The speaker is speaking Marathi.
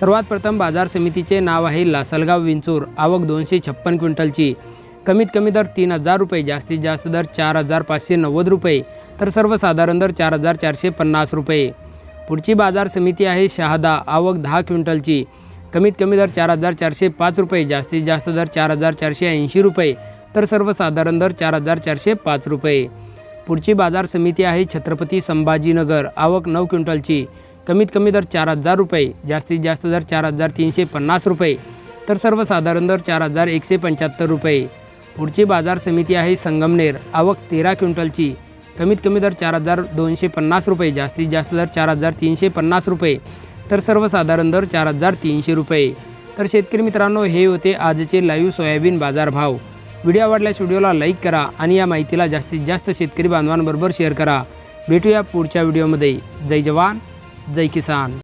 सर्वात प्रथम बाजार समितीचे नाव आहे लासलगाव विंचूर. आवक दोनशे छप्पन क्विंटलची. कमीत कमी दर तीन हजार रुपये जास्तीत जास्त दर चार हजार पाचशे नव्वद रुपये तर सर्वसाधारण दर चार हजार चारशे पन्नास रुपये. पुढची बाजार समिती आहे शहादा. आवक दहा क्विंटलची. कमीत कमी दर चार हजार चारशे पाच रुपये जास्तीत जास्त दर चार हजार चारशे ऐंशी रुपये तर सर्वसाधारण दर चार हजार चारशे पाच रुपये. पुढची बाजार समिती आहे छत्रपती संभाजीनगर. आवक नऊ क्विंटलची. कमीत कमी दर चार हजार रुपये जास्तीत जास्त दर चार हजार तीनशे पन्नास रुपये तर सर्वसाधारण दर चार हजार एकशे पंच्याहत्तर रुपये. पुढची बाजार समिती आहे संगमनेर आवक तेरा क्विंटलची. कमीत कमी दर चार हजार दोनशे पन्नास रुपये जास्तीत जास्त दर चार हजार तीनशे पन्नास रुपये तर सर्वसाधारण दर चार हजार तीनशे रुपये. तर शेतकरी मित्रांनो हे होते आजचे लाईव्ह सोयाबीन बाजारभाव. व्हिडिओ आवडल्यास व्हिडिओला लाईक करा आणि या माहितीला जास्तीत जास्त शेतकरी बांधवांबरोबर शेअर करा. भेटूया पुढच्या व्हिडिओमध्ये. जय जवान. जय किसान.